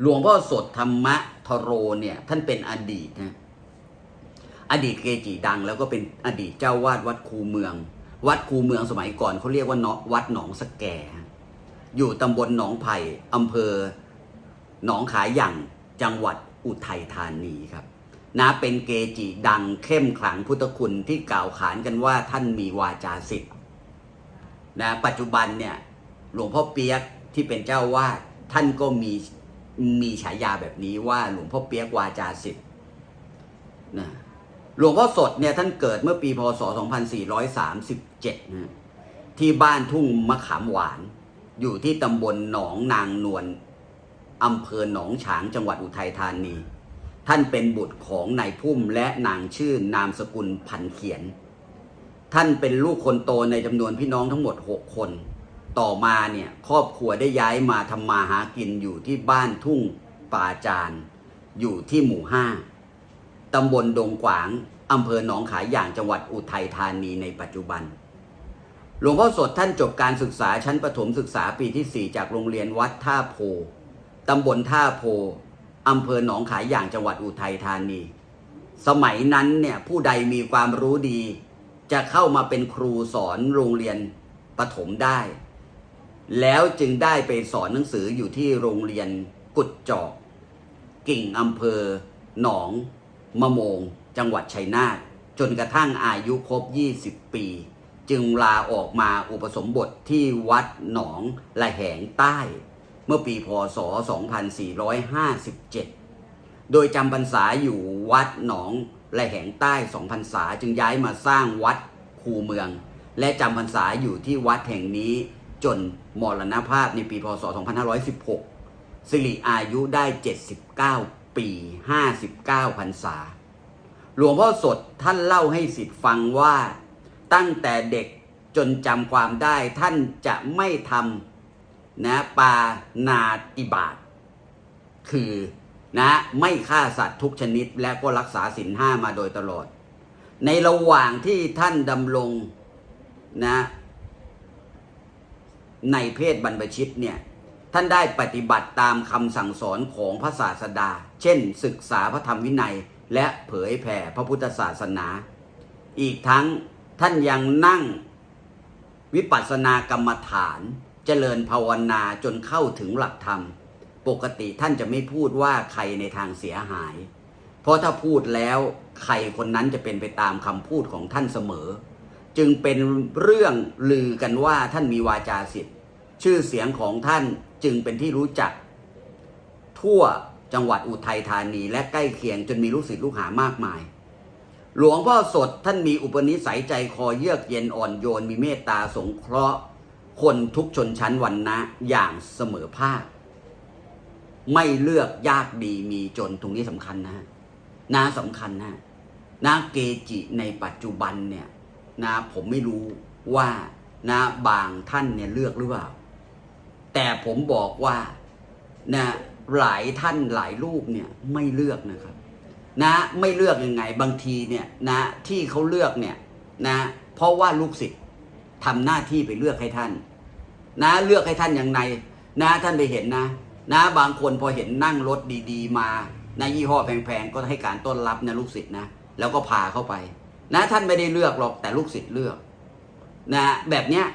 หลวงพ่อสดธรรมะทโรเนี่ย ท่านเป็นอดีตนะอดีตเกจิดัง แล้วก็เป็นอดีตเจ้าวาดวัดคูเมือง วัดคูเมืองสมัยก่อนเขาเรียกว่าเนาะวัดหนองสแก อยู่ตำบลหนองไผ่อำเภอ หนองขายหยั่งจังหวัดอุทัยธานีครับนะเป็นเกจิดังเข้มขลังพุทธคุณที่กล่าวขานกันว่าท่านมีวาจาสิทธิ์นะปัจจุบันเนี่ยหลวงพ่อเปียกที่เป็นเจ้าวาดท่านก็มี มีฉายาแบบนี้ว่าหลวงพ่อเปียกวาจาสิทธิ์นะหลวงพ่อสดเนี่ยท่านเกิดเมื่อปีพศ 2437นะที่บ้านทุ่งมะขามหวาน อยู่ที่ตำบลหนองนางนวลอำเภอหนองฉางจังหวัดอุทัยธานี ท่านเป็นบุตรของนายพุ่มและนางชื่อนามสกุลพันเขียน ท่านเป็นลูกคนโตในจำนวนพี่น้องทั้งหมด 6 คน ต่อมาเนี่ยครอบครัวได้ย้ายมาทำมาหากินอยู่ที่บ้านทุ่งป่าจานอยู่ที่หมู่ห้าตำบลดงกวางอำเภอหนองขายอย่างจังหวัดอุทัยธานีในปัจจุบัน หลวงพ่อสดท่านจบการศึกษาชั้นประถมศึกษาปีที่ 4 จากโรงเรียนวัดท่าโพตำบลท่าโพอำเภอหนองขายอย่างจังหวัดอุทัยธานี สมัยนั้นเนี่ยผู้ใดมีความรู้ดี จะเข้ามาเป็นครูสอนโรงเรียนประถมได้ แล้วจึงได้ไปสอนหนังสืออยู่ที่โรงเรียนกุดจอก กิ่งอำเภอ หนอง มะโมง จังหวัดชัยนาทจนกระทั่งอายุครบ 20 ปี จึงลาออกมาอุปสมบทที่วัดหนองละแหงใต้ เมื่อปีพศ 2457 โดยจำพรรษาอยู่วัดหนองละแหงใต้สองพรรษาจึงย้ายมาสร้างวัดคูเมือง และจำพรรษาอยู่ที่วัดแห่งนี้ จนมรณภาพในปีพศ 2516 สิริอายุได้ 79 ปี 59พรรษา หลวงพ่อสดท่านเล่าให้สิทธิ์ฟังว่า ตั้งแต่เด็กจนจำความได้ท่านจะไม่ทำนะปานาติบาตคือนะไม่ฆ่าสัตว์ทุกชนิดและก็รักษาศีลห้ามาโดยตลอด ในระหว่างที่ท่านดำรงนะ ในเพศบรรพชิตเนี่ยท่านได้ปฏิบัติตามคำสั่งสอนของพระศาสดา เช่น ศึกษาพระธรรมวินัย และเผยแผ่พระพุทธศาสนา อีกทั้งท่านยังนั่งวิปัสสนากรรมฐาน เจริญภาวนาจนเข้าถึงหลักธรรม ปกติท่านจะไม่พูดว่าใครในทางเสียหาย เพราะถ้าพูดแล้วใครคนนั้นจะเป็นไปตามคำพูดของท่านเสมอ จึงเป็นเรื่องลือกันว่าท่านมีวาจาสิทธิ์ชื่อเสียงของท่านจึงเป็นที่รู้จัก ทั่วจังหวัดอุทัยธานีและใกล้เคียงจนมีลูกศิษย์ลูกหามากมาย หลวงพ่อสดท่านมีอุปนิสัยใจคอเยือกเย็นอ่อนโยนมีเมตตาสงเคราะห์ คนทุกชนชั้นวรรณะอย่างเสมอภาค ไม่เลือกยากดีมีจนตรงนี้สำคัญนะนะสำคัญนะนะเกจิในปัจจุบันเนี่ย นะผมไม่รู้ว่านะบางท่านเนี่ยเลือกหรือเปล่า แต่ผมบอกว่านะหลายท่านหลายรูปเนี่ยไม่เลือกนะครับ นะไม่เลือกยังไง บางทีเนี่ยนะที่เขาเลือกเนี่ยนะเพราะว่าลูกศิษย์ทำหน้าที่ไปเลือกให้ท่าน นะเลือกให้ท่านอย่างไรนะท่านไปเห็นนะ นะบางคนพอเห็นนั่งรถดี ๆ มานะยี่ห้อแพงๆก็ให้การต้อนรับนะลูกศิษย์นะแล้วก็พาเข้าไป นะท่านไม่ได้เลือกหรอกแต่ลูกศิษย์เลือกนะแบบเนี้ย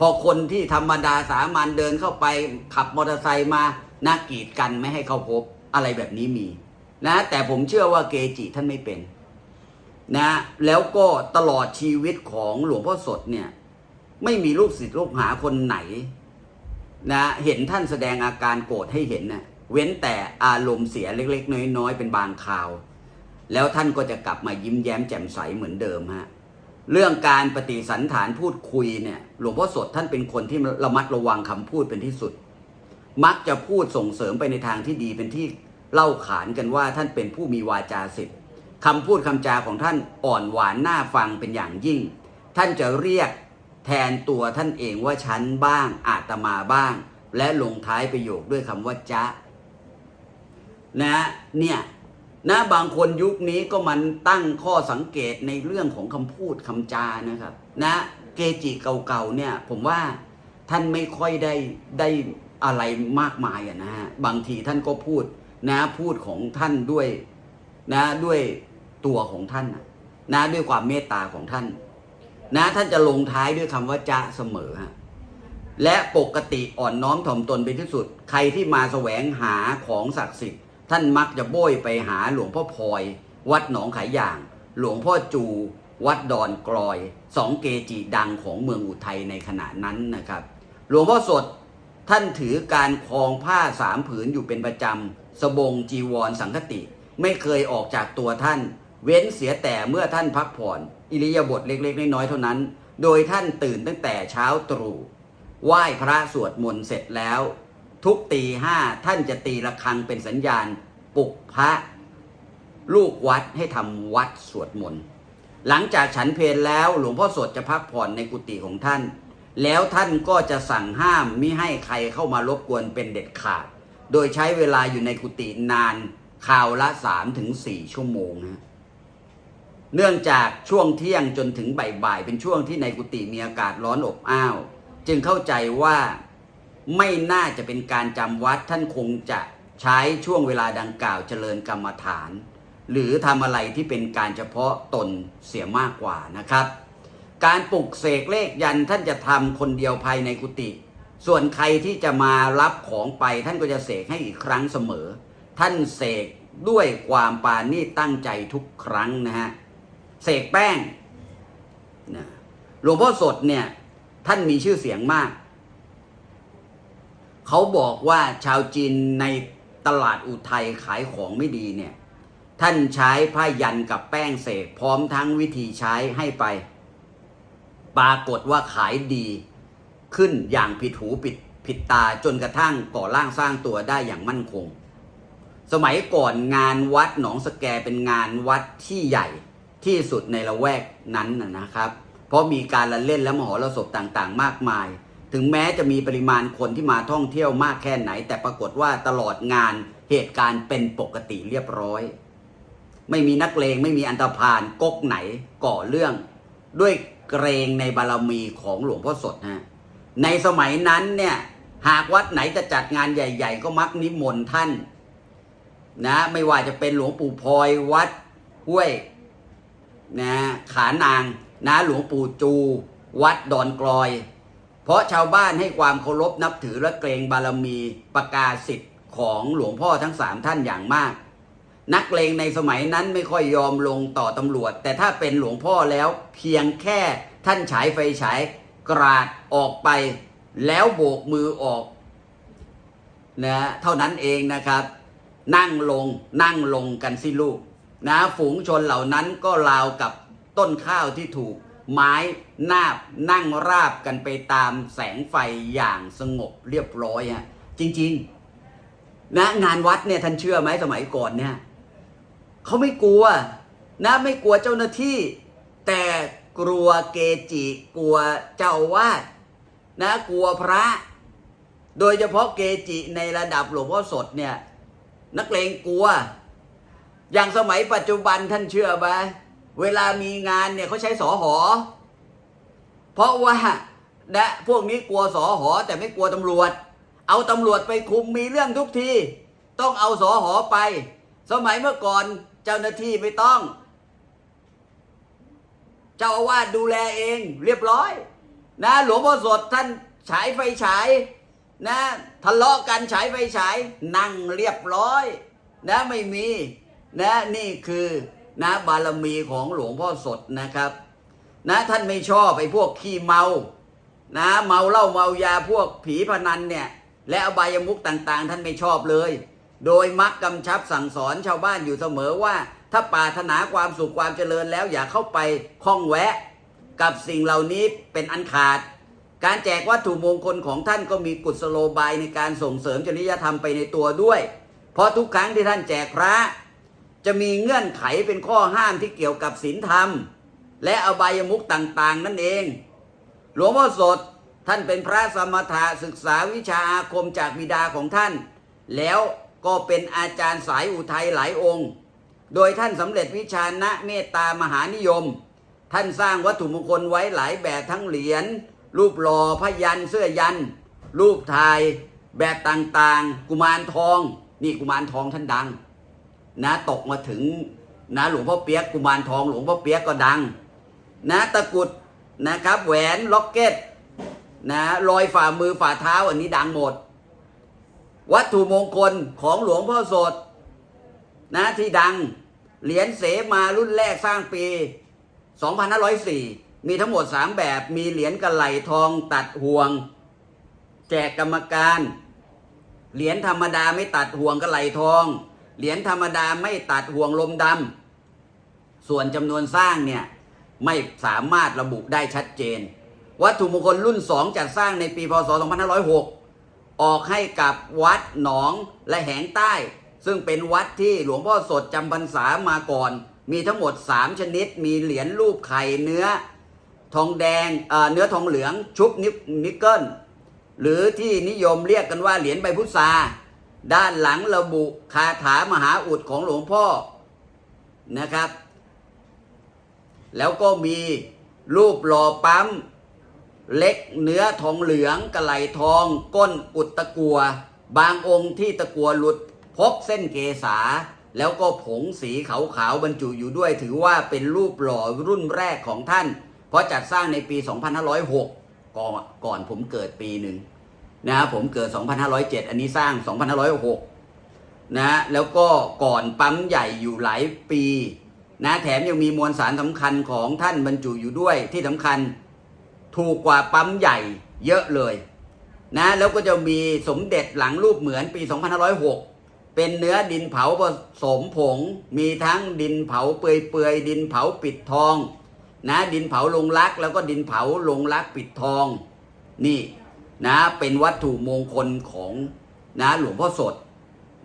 พอคนที่ธรรมดาสามัญเดินเข้าไปขับมอเตอร์ไซค์มานะกีดกันไม่ให้เข้าพบอะไรแบบนี้มี นะ แต่ผมเชื่อว่าเกจิท่านไม่เป็น นะ แล้วก็ตลอดชีวิตของหลวงพ่อสดเนี่ย ไม่มีลูกศิษย์ลูกหาคนไหน นะ เห็นท่านแสดงอาการโกรธให้เห็นนะเว้นแต่อารมณ์เสียเล็ก ๆ น้อยๆเป็นบางคราว แล้วท่านก็จะกลับมายิ้มแย้มแจ่มใสเหมือนเดิมฮะเรื่องการปฏิสันฐานพูดคุยเนี่ยหลวงพ่อสดท่านเป็นคนที่ระมัดระวังคำพูดเป็นที่สุด มักจะพูดส่งเสริมไปในทางที่ดีเป็นที่เล่าขานกันว่าท่านเป็นผู้มีวาจาสิทธิ์คำพูดคำจาของท่านอ่อนหวานน่าฟังเป็นอย่างยิ่ง ท่านจะเรียกแทนตัวท่านเองว่าฉันบ้างอาตมาบ้าง และลงท้ายประโยคด้วยคำว่าจ๊ะนะเนี่ย นะบางคนยุคนี้ก็มันตั้งข้อสังเกตในเรื่องของคำพูดคำจานะครับนะเกจิเก่าๆเนี่ยผมว่าท่านไม่ค่อยได้ได้อะไรมากมายอะนะฮะบางทีท่านก็พูดนะพูดของท่านด้วยนะด้วยตัวของท่านนะนะด้วยความเมตตาของท่าน นะท่านจะลงท้ายด้วยคำว่าจะเสมอฮะและปกติอ่อนน้อมถ่อมตนเป็นที่สุด ใครที่มาแสวงหาของศักดิ์สิทธิ์ ท่านมักจะโบยไปหาหลวงพ่อพลอย วัดหนองขายอย่าง หลวงพ่อจู วัดดอนกลอยสองเกจิดังของเมืองอุทัยในขณะนั้นนะครับ หลวงพ่อสดท่านถือการคลองผ้าสามผืนอยู่เป็นประจำสบงจีวรสังคติ ไม่เคยออกจากตัวท่าน เว้นเสียแต่เมื่อท่านพักผ่อน อิริยาบถเล็กๆน้อยๆเท่านั้น โดยท่านตื่นตั้งแต่เช้าตรู่ไหว้พระสวดมนต์เสร็จแล้ว ทุกตีห้าท่านจะตีระฆังเป็นสัญญาณปลุกพระลูกวัดให้ทำวัดสวดมนต์หลังจากฉันเพลแล้วหลวงพ่อสดจะพักผ่อนในกุฏิของท่าน แล้วท่านก็จะสั่งห้ามมิให้ใครเข้ามารบกวนเป็นเด็ดขาด โดยใช้เวลาอยู่ในกุฏินานข่าวละสามถึงสี่ชั่วโมงนะเนื่องจากช่วงเที่ยงจนถึงบ่ายๆเป็นช่วงที่ในกุฏิมีอากาศร้อนอบอ้าว จึงเข้าใจว่า ไม่น่าจะเป็นการจำวัดท่านคงจะใช้ช่วงเวลาดังกล่าวเจริญกรรมฐาน หรือทำอะไรที่เป็นการเฉพาะตนเสียมากกว่านะครับ การปลุกเสกเลขยันท่านจะทำคนเดียวภายในกุฏิส่วนใครที่จะมารับของไปท่านก็จะเสกให้อีกครั้งเสมอ ท่านเสกด้วยความปานีตตั้งใจทุกครั้งนะฮะเสกแป้งนะหลวงพ่อสดเนี่ยท่านมีชื่อเสียงมาก เขาบอกว่าชาวจีนในตลาดอุทัยขายของไม่ดีเนี่ย ท่านใช้ผ้ายันกับแป้งเสกพร้อมทั้งวิธีใช้ให้ไป ปรากฏว่าขายดีขึ้นอย่างผิดหูผิดผิดตาจนกระทั่งก่อร่างสร้างตัวได้อย่างมั่นคง สมัยก่อนงานวัดหนองสแกเป็นงานวัดที่ใหญ่ที่สุดในละแวกนั้นนะครับ เพราะมีการละเล่นและมหรสพต่างๆ มากมาย ถึงแม้จะมีปริมาณคนที่มาท่องเที่ยวมากแค่ไหน แต่ปรากฏว่าตลอดงานเหตุการณ์เป็นปกติเรียบร้อย ไม่มีนักเลงไม่มีอันตรพานก๊กไหนก่อเรื่อง ด้วยเกรงในบารมีของหลวงพ่อสดฮะในสมัยนั้นเนี่ยหากวัดไหนจะจัดงานใหญ่ ๆ ก็มักนิมนต์ท่านนะไม่ว่าจะเป็นหลวงปู่พลอยวัดห้วยนะขานางนะหลวงปู่จู วัดดอนกลอย เพราะชาวบ้านให้ความเคารพนับถือและเกรงบารมีประกาศสิทธิ์ของหลวงพ่อทั้งสามท่านอย่างมาก นักเลงในสมัยนั้นไม่ค่อยยอมลงต่อตำรวจ แต่ถ้าเป็นหลวงพ่อแล้วเพียงแค่ท่านฉายไฟฉายกราดออกไป แล้วโบกมือออกนะเท่านั้นเองนะครับ นั่งลงนั่งลงกันสิลูกนะฝูงชนเหล่านั้นก็ราวกับต้นข้าวที่ถูก ไม้นาบนั่งราบกันไปตามแสงไฟอย่างสงบเรียบร้อยฮะจริง ๆ นะงานวัดเนี่ยท่านเชื่อไหมสมัยก่อนเนี่ยเขาไม่กลัว นะไม่กลัวเจ้าหน้าที่ แต่กลัวเกจิ กลัวเจ้าวาดนะกลัวพระ โดยเฉพาะเกจิในระดับหลวงพ่อสดเนี่ย นักเลงกลัว อย่างสมัยปัจจุบันท่านเชื่อไหม เวลามีงานเนี่ยเขาใช้สอหอ เพราะว่านะพวกนี้กลัวสอหอแต่ไม่กลัวตำรวจ เอาตำรวจไปคุมมีเรื่องทุกทีต้องเอาสอหอไป สมัยเมื่อก่อนเจ้าหน้าที่ไม่ต้อง เจ้าอาวาสดูแลเอง เรียบร้อย นะหลวงพ่อสดท่านฉายไฟฉายนะทะเลาะกันฉายไฟฉายนั่งเรียบร้อย นะไม่มี นะนี่คือ นะบารมีของหลวงพ่อสดนะครับ นะท่านไม่ชอบไอ้พวกขี้เมานะเมาเหล้าเมายาพวกผีพนันเนี่ย และอบายมุกต่างๆ ท่านไม่ชอบเลย โดยมักกำชับสั่งสอนชาวบ้านอยู่เสมอว่า ถ้าปรารถนาความสุขความเจริญแล้วอย่าเข้าไปข้องแวะ กับสิ่งเหล่านี้เป็นอันขาด การแจกวัตถุมงคลของท่านก็มีกุศโลบายในการส่งเสริมจริยธรรมไปในตัวด้วย เพราะทุกครั้งที่ท่านแจกพระ จะมีเงื่อนไขเป็นข้อห้ามที่เกี่ยวกับศีลธรรม และอบายมุกต่างๆ นั่นเอง หลวงพ่อสดท่านเป็นพระสมถะศึกษาวิชาอาคมจากบิดาของท่าน แล้วก็เป็นอาจารย์สายอุทัยหลายองค์ โดยท่านสำเร็จวิชาณเมตตามหานิยม ท่านสร้างวัตถุมงคลไว้หลายแบบทั้งเหรียญรูปหล่อพยันเสื้อยัน รูปถ่ายแบบต่างๆ กุมารทอง นี่กุมารทองท่านดัง นะตกมาถึงนะหลวงพ่อเปียกกุมารทองหลวงพ่อเปียกก็ดัง นะตะกุดนะครับ แหวนล็อกเก็ตนะรอยฝ่ามือฝ่าเท้าอันนี้ดังหมด วัตถุมงคลของหลวงพ่อสดนะที่ดังเหรียญเสมารุ่นแรกสร้างปี 2504 มีทั้งหมด 3 แบบมีเหรียญกระไหลทองตัดห่วง แจกกรรมการ เหรียญธรรมดาไม่ตัดห่วงกระไหลทอง เหรียญธรรมดาไม่ตัดห่วงลมดำส่วนจำนวนสร้างเนี่ยไม่สามารถระบุได้ชัดเจน วัตถุมงคลรุ่น 2 จัดสร้างในปีพศ 2506 ออกให้กับวัดหนองและแหงใต้ ซึ่งเป็นวัดที่หลวงพ่อสดจำพรรษามาก่อน มีทั้งหมด 3 ชนิด มีเหรียญรูปไข่เนื้อ ทองแดงเนื้อทองเหลืองชุบนิกนิกเกิลหรือที่นิยมเรียกกันว่าเหรียญใบพุทรา ด้านหลังระบุคาถามหาอุดของหลวงพ่อนะครับ แล้วก็มีรูปหล่อปั๊ม เล็กเนื้อทองเหลืองกระไหลทอง ก้นอุดตะกัว บางองค์ที่ตะกัวหลุดพบเส้นเกษา แล้วก็ผงสีขาวๆบรรจุอยู่ด้วย ถือว่าเป็นรูปหล่อรุ่นแรกของท่าน เพราะจัดสร้างในปี 2506 ก่อนก่อนผมเกิดปีหนึ่ง นะผมเกิด 2507 อันนี้สร้าง 2506 นะแล้วก็ก่อนปั๊มใหญ่อยู่หลายปีนะแถมยังมีมวลสารสำคัญของท่านบรรจุอยู่ด้วยที่สำคัญถูกกว่าปั๊มใหญ่เยอะเลยนะแล้วก็จะมีสมเด็จหลังรูปเหมือนปี 2506 เป็นเนื้อดินเผาผสมผง มีทั้งดินเผาเปื่อยๆ ดินเผาปิดทอง นะดินเผาลงรักแล้วก็ดินเผาลงรักปิดทอง นี่ นะเป็นวัตถุมงคลของนะหลวงพ่อสด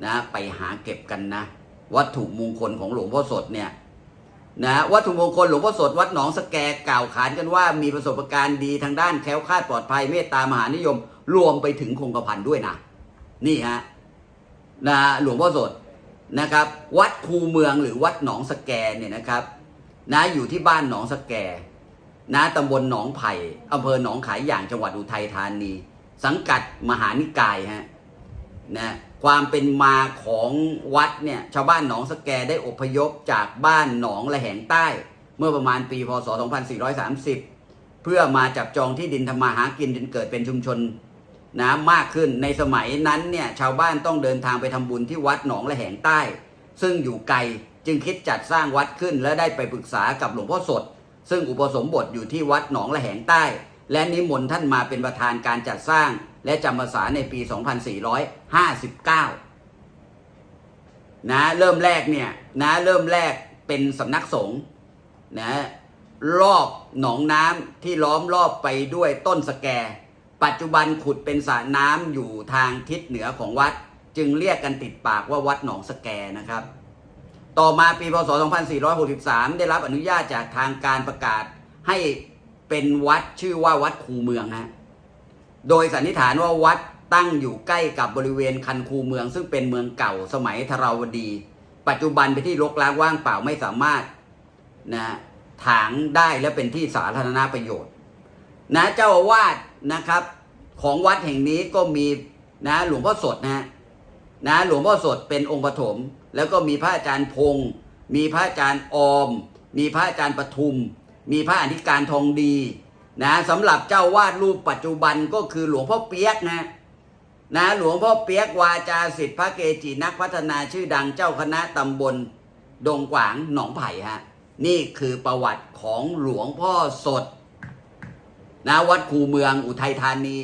นะไปหาเก็บกันนะ วัตถุมงคลของหลวงพ่อสดเนี่ยนะวัตถุมงคลหลวงพ่อสดวัดหนองสแกกล่าวขานกันว่า มีประสบการณ์ดีทางด้านแคล้วคลาดปลอดภัยเมตตามหานิยม รวมไปถึงคงกระพันด้วยนะนี่ฮะนะหลวงพ่อสดนะครับ วัดคูเมืองหรือวัดหนองสแกเนี่ยนะครับนะอยู่ที่บ้านหนองสแกนะตำบลหนองไผ่อำเภอหนองขายอย่างจังหวัดอุทัยธานี สังกัดมหานิกายฮะนะความเป็นมาของวัดเนี่ยชาวบ้านหนองสแกได้อพยพจากบ้านหนองละแหงใต้ เมื่อประมาณปีพศ 2430 เพื่อมาจับจองที่ดินทำมาหากินจนเกิดเป็นชุมชนนะมากขึ้นในสมัยนั้นเนี่ยชาวบ้านต้องเดินทางไปทำบุญที่วัดหนองละแหงใต้ ซึ่งอยู่ไกลจึงคิดจัดสร้างวัดขึ้นและได้ไปปรึกษากับหลวงพ่อสด ซึ่งอุปสมบทอยู่ที่วัดหนองละแหงใต้ และนิมนต์ท่านมาเป็นประธานการจัดสร้าง และจำพรรษาในปี 2459 นะเริ่มแรกเนี่ยนะเริ่มแรกเป็นสำนักสงฆ์นะรอบหนองน้ำที่ล้อมรอบไปด้วยต้นสแก ปัจจุบันขุดเป็นสระน้ำอยู่ทางทิศเหนือของวัด จึงเรียกกันติดปากว่าวัดหนองสแกนะครับ ต่อมาปีพศ 2463 ได้รับอนุญาตจากทางการประกาศให้ เป็นวัดชื่อว่าวัดคูเมืองฮะโดยสันนิษฐานว่าวัดตั้งอยู่ใกล้กับบริเวณคันคูเมือง ซึ่งเป็นเมืองเก่าสมัยธราวดี ปัจจุบันเป็นที่รกร้างว่างเปล่าไม่สามารถนะถางได้และเป็นที่สาธารณประโยชน์ นะเจ้าอาวาสนะครับ ของวัดแห่งนี้ก็มีนะหลวงพ่อสดนะฮะนะหลวงพ่อสดเป็นองค์ปฐมแล้วก็มีพระอาจารย์พงศ์มีพระอาจารย์ออม มีพระอาจารย์ปทุม มีพระอธิการทองดีนะสำหรับเจ้าวาดรูปปัจจุบันก็คือหลวงพ่อเปียกนะนะหลวงพ่อเปียกวาจาสิทธิพระเกจินักพัฒนาชื่อดังเจ้าคณะตำบล ดงกวางหนองไผ่ฮะนี่คือประวัติของหลวงพ่อสดนะวัดคูเมืองอุทัยธานี